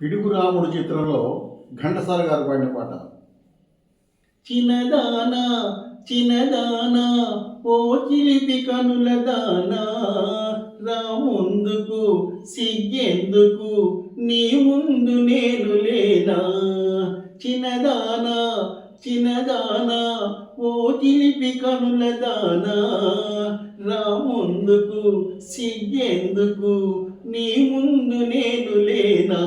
పిడుగు రాముడు చిత్రంలో ఘంటసాల గారు పాడిన పాట. చిన్నదానా చిన్నదానా ఓ చిలిపి కనుల దానా రాముందుకు సిగ్గెందుకు నీ ముందు నేను లేనా? చిన్నదానా చిన్నదానా ఓ చిలిపి కనుల దానా రాముందుకు సిగ్గెందుకు నీ ముందు నేను లేనా?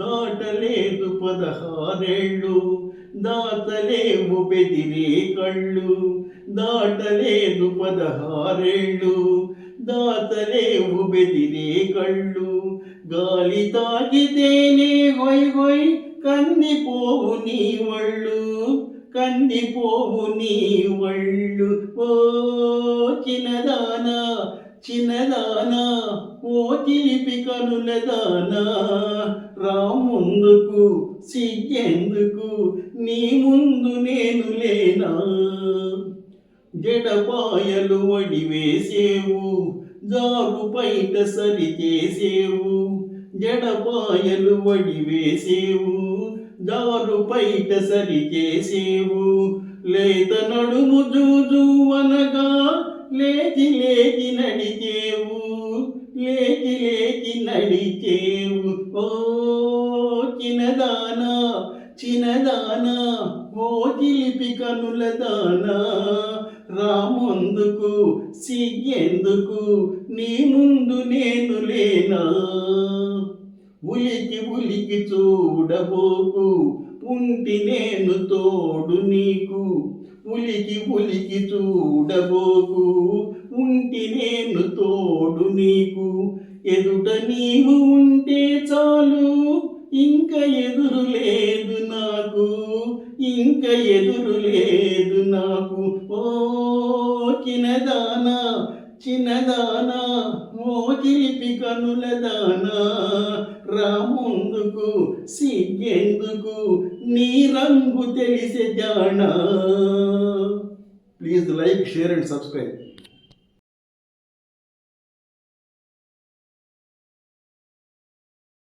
దాటలేదు పదహారేళ్ళు దాటలేవు బెదిరే కళ్ళు. దాటలేదు పదహారేళ్ళు దాటలేవు బెదిరే కళ్ళు. గాలి తాకితేనే గొయ్ హొయ్ కందిపోవు నీ వళ్ళు. కందిపోవు నీ వళ్ళు. ఓ చిన్నదానా చిన్నదానా ఓ చిలిపి కనుల దానా రాముందుకు సిగ్గెందుకు నీ ముందు నేను లేనా. జడపాయలు వడివేసేవు జారు బయట సరి చేసేవు జడపాయలు వడివేసేవు జారు పైట సరి చేసేవు లేత నడుము జూజూ లేచి లేచి నడిచేవు లేచి లేచి నడిచేవు. ఓ చిన్నదానా చిన్నదానా ఓ చిలిపి కనుల దానా. రాముందుకు సిగ్గెందుకు నీ ముందు నేను లేనా? ఉలికి ఉలికి చూడబోకు ఉంటి నేను తోడు నీకు ఉలికి ఉలికి చూడబోకు. ఉంటి నేను తోడు నీకు ఎదుట నీవు ఉంటే చాలు ఇంక ఎదురు లేదు నాకు ఇంక ఎదురు లేదు నాకు. ఓ చిన్నదానా చిన్నదానా ఓ చిలిపి కనుల దానా రాముందుకు సిగ్గెందుకు నీ రంగు తెలిసే జానా. Please like share and subscribe